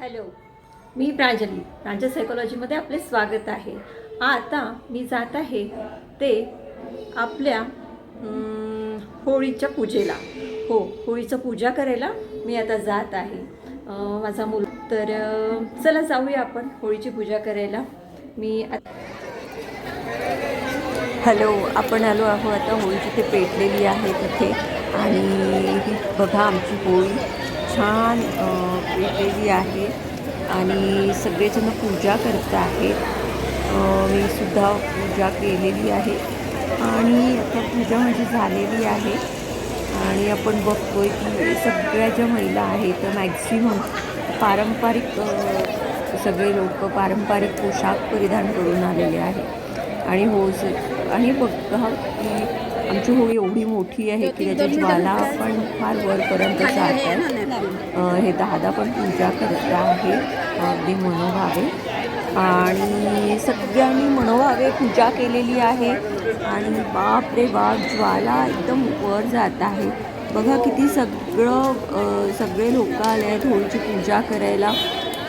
Hello मी प्रांजली. प्रांजल सायकोलॉजीमध्ये आपले स्वागत आहे. आता मी जात आहे ते आपल्या होळीच्या पूजेला. हो होळीचं पूजा करायला मी आता जात आहे. माझा मुल तर चला जाऊया आपण होळीची पूजा करायला. मी हॅलो आपण आलो आहो आता होळी जिथे पेटलेली आहे तिथे. आणि बघा आमची होळी. छान पेटलेली आहे आणि सगळेजण पूजा करत आहेत. मी सुद्धा पूजा केलेली आहे आणि आता पूजा माझी झालेली आहे आणि आपण बघतोय की सगळ्या ज्या महिला आहेत मॅक्झिमम पारंपरिक सगळे लोक पारंपरिक पोशाख परिधान करून आलेले आहेत. आणि हो सर आणि बघा की आमची होळी एवढी मोठी आहे की त्याच्या ज्वाला पण फार वरपर्यंत जात आहेत अ, हे दादा पण पूजा करत आहे. अगदी मनोभावे. आणि सगळ्यांनी मनोभावे पूजा केलेली आहे. आणि बाप रे बाप ज्वाला एकदम वर जात आहे. बघा किती सगळं सगळे लोक आले आहेत होळीची पूजा करायला.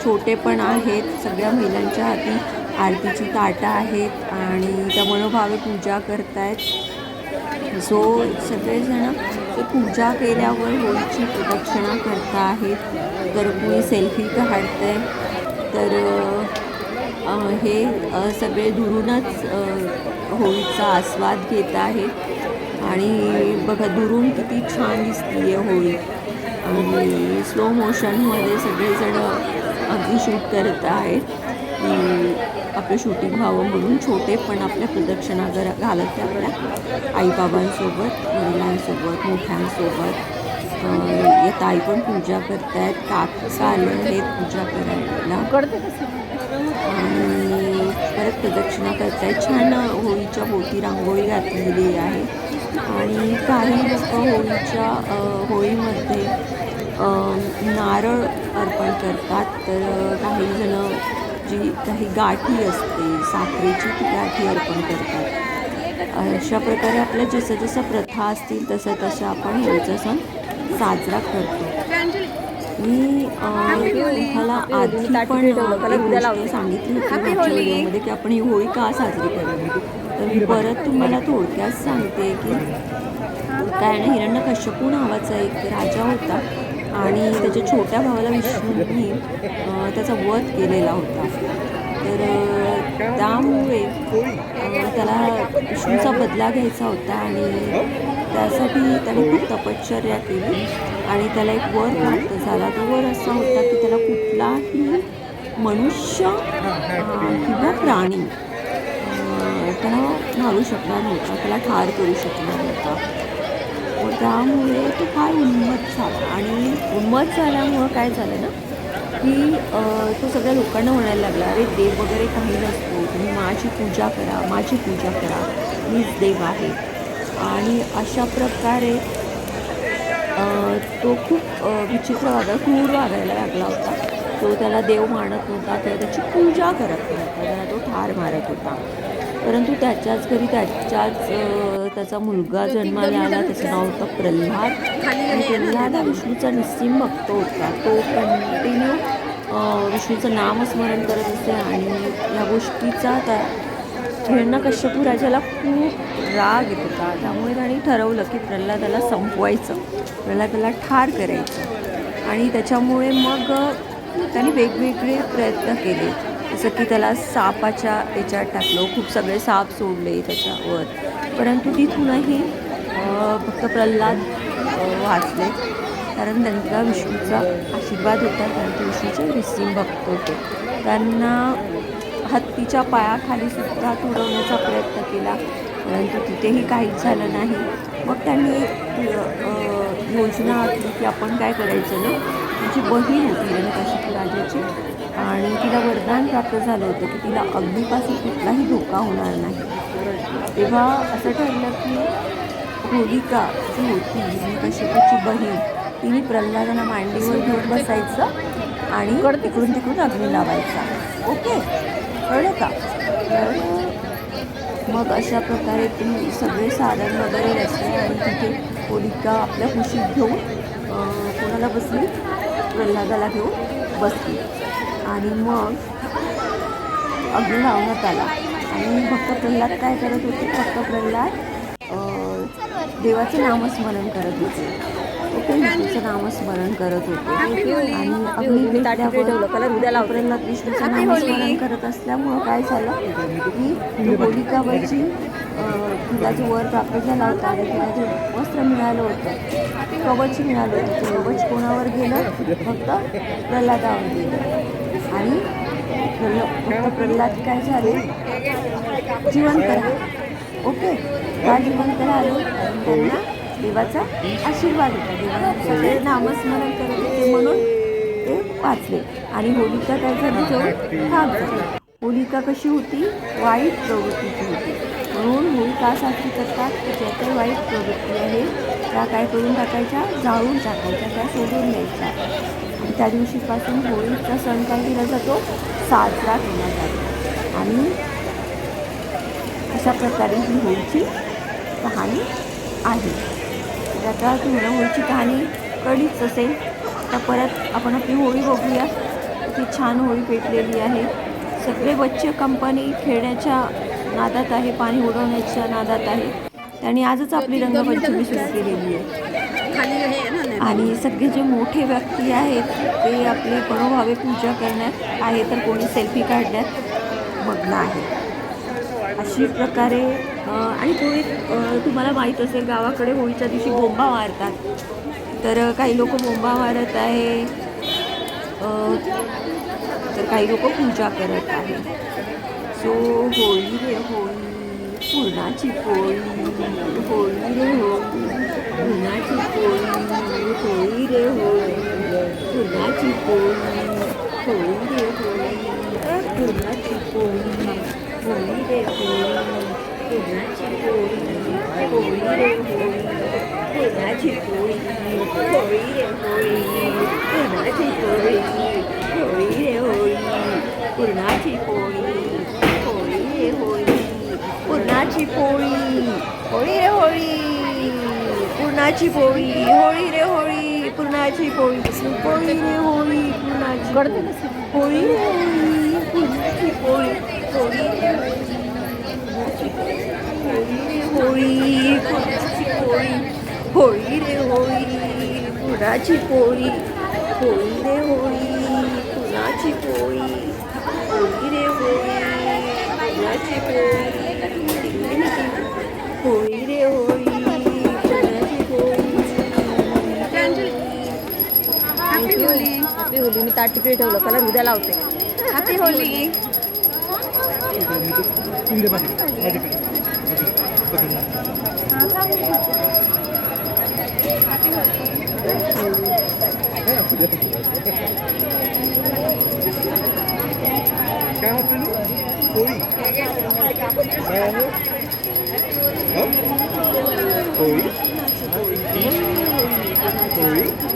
छोटे पण आहेत सगळ्या महिलांच्या हाती आरतीची ताटं आहेत आणि त्या मनोभावे पूजा करतायत. सो सगळेजण ते पूजा केल्यावर होळीची प्रदक्षिणा करत आहेत तर कोणी सेल्फी काढतंय तर हे सगळे दुरूनच होळीचा आस्वाद घेत आहेत. आणि बघा दुरून किती छान दिसती आहे होळी. आणि स्लो मोशनमध्ये सगळेजण अगदी शूट करत आहेत. आपलं शूटिंग व्हावं म्हणून छोटे पण आपल्या प्रदक्षिणा जर घालत ते आपल्या आईबाबांसोबत वडिलांसोबत मोठ्यांसोबत. अं, या ताई पण पूजा करतायत. काका आले आहेत पूजा करायला. आणि परत प्रदक्षिणा करतायत. छान होळीच्या भोवती रांगोळी घातलेली आहे. आणि काही लोक होळीच्या होळीमध्ये नारळ अर्पण करतात. तर काही जण जी काही गाठी असते साखरेची ती गाठी अर्पण करतात. अशा प्रकारे आपल्या जसं जसं प्रथा असतील तसं तसं आपण होळीचा सण साजरा करतो. मी तुम्हाला आधी पण गोष्ट सांगितली होती व्हिडिओमध्ये की आपण ही होळी का साजरी करावी तर मी परत तुम्हाला थोडक्यात सांगते की काय ना हिरण्यकश्यपू नावाचा एक राजा होता. आणि त्याच्या छोट्या भावाला विष्णूंनी त्याचा वध केलेला होता. तर त्यामुळे त्याला विष्णूचा बदला घ्यायचा होता आणि त्यासाठी त्याने खूप तपश्चर्या केली आणि त्याला एक वर प्राप्त झाला. तो वर असा होता की त्याला कुठलाही मनुष्य किंवा प्राणी त्याला मारू शकणार नव्हता त्याला ठार करू शकणार नव्हता. त्यामुळे तो फार उन्मत झाला आणि मत झाल्यामुळं काय झालं ना की तो सगळ्या लोकांना म्हणायला लागला अरे देव वगैरे काही नसतो तुम्ही माझी पूजा करा माझी पूजा करा मीच देव आहे. आणि अशा प्रकारे तो खूप विचित्र वागा क्रूर वागायला लागला होता. तो त्याला देव मानत नव्हता त्याची पूजा करत नव्हता त्याला तो ठार मारत होता. परंतु त्याच्याच घरी त्याच्याच त्याचा मुलगा जन्माला आला त्याचं नाव होतं प्रल्हाद. आणि प्रल्हाद हा विष्णूचा निस्सिम भक्त होता. तो कंटिन्यू विष्णूचं नामस्मरण करत असे आणि या गोष्टीचा त्या हिरण्यकश्यपू राजाला खूप राग येत होता. त्यामुळे त्याने ठरवलं की प्रल्हादाला संपवायचं. प्रल्हादाला ठार करायचं. आणि त्याच्यामुळे मग त्याने वेगवेगळे प्रयत्न केले. जसं की त्याला सापाच्या याच्यात टाकलं. खूप सगळे साप सोडले त्याच्यावर. परंतु तिथूनही फक्त प्रल्हाद वाचले. कारण त्यांचा विष्णूचा आशीर्वाद होता. कारण ते विष्णूचे निस्सिम भक्त होते. त्यांना हत्तीच्या पायाखाली सुद्धा तुडवण्याचा प्रयत्न केला. परंतु तिथेही काहीच झालं नाही. मग त्यांनी एक योजना आखली की आपण काय करायचं ना? तिची बहीण होती हिरण्यकशिपू राजाची. आणि तिला वरदान प्राप्त झालं होतं की तिला अग्नीपासून कुठलाही धोका होणार नाही. तेव्हा असं ठरलं की होलिका जी होती हिरण्यकशिपूची बहीण तिने प्रल्हादाला मांडीवर घेऊन बसायचं आणि तिकडून तिकडून अग्नी लावायचा. ओके? कळलं का? तर मग अशा प्रकारे ती सगळे साधन वगैरे रचले आणि तिथे होलिका आपल्या खुशीत घेऊन कोणाला बसली? प्रल्हादाला घेऊन बसली. आणि मग अग्नी लावण्यात आला. आणि भक्त प्रल्हाद काय करत होते भक्त प्रल्हाद देवाचं नामस्मरण करत होते. ओके विष्णूचं नामस्मरण करत होते. आणि अग्नी प्रल्हाद विष्णूचं नामस्मरण करत असल्यामुळं काय झालं की होलिकावरची तिला जो वर प्राप्त झाला होता आणि तिला जे वस्त्र मिळालं होतं कवच मिळालं होतं. ते कवच कोणावर गेलं? फक्त प्रल्हादावर गेलं. आणि प्रल्हाद काय झाले? जीवन करा. ओके? का करा राहिले त्यांना देवाचा आशीर्वाद होता देवाने सगळे नामस्मरण करत होते म्हणून ते वाचले. आणि होलिका काय झाली जो ठाक झाली. होलिका कशी होती? वाईट प्रवृत्तीची होती. म्हणून होलिका साजरी करतात की ज्या काही वाईट प्रवृत्ती आहे त्या काय करून टाकायच्या जाळून टाकायच्या त्या सोडून द्यायच्या आणि त्या दिवशीपासून होळीचा सण काय केला जातो? साजरा केला जातो. आणि अशा प्रकारे ही होळीची कहाणी आहे. तर आता तुम्हाला होळीची कहाणी कळलीच असेल तर परत आपण आपली होळी बघूया. ती छान होळी पेटलेली आहे. सगळे बच्चे कंपनी खेळण्याच्या नादात आहे पाणी उडवण्याच्या नादात आहे. त्यांनी आजच आपली रंगपंचमी सुरू केलेली आहे. आणि सगळे जे मोठे व्यक्ती आहेत ते आपली मनोभावे पूजा करण्यात आहे तर कोणी सेल्फी काढण्यात मग्न आहे. अशी प्रकारे आणि अ, तुम्हाला माहीत असेल गावाकडे होळीच्या दिवशी बोंबा मारतात तर काही लोक बोंबा मारत आहे तर काही लोक पूजा करत आहे. सो होळी होळी पुरणाची पोळी होळी रे होळी पुरणाची पोळी होळी रे होळी पुरणाची पोळी होळी रे होळी पुरणाची पोळी होळी रे होळी पुरणाची पोळी होळी रे होळी पुरणाची पोळी होळी रे होळी पुरणाची पोळी होळी रे होळी पुरणाची पोळी होळी रे होळी पुरणाची पोळी होळी रे होळी पुरणाची पोळी होळी रे होळी पुरणाची पोळी. होळी रे होळी पुरणाची होळी रे होळी पुरणाची पोळी. होळी रे होळी पुरणाची पोळी. होळी रे होळी पुरणाची पोळी. होळी रे होळी पुरणाची पोळी. होळी रे होळी पुरणाची पोळी. ताट तिकडे ठेवलं कलर उद्या लावते हॅपी होली काय आपल्याला होळी काय आहे हो? होळी होळी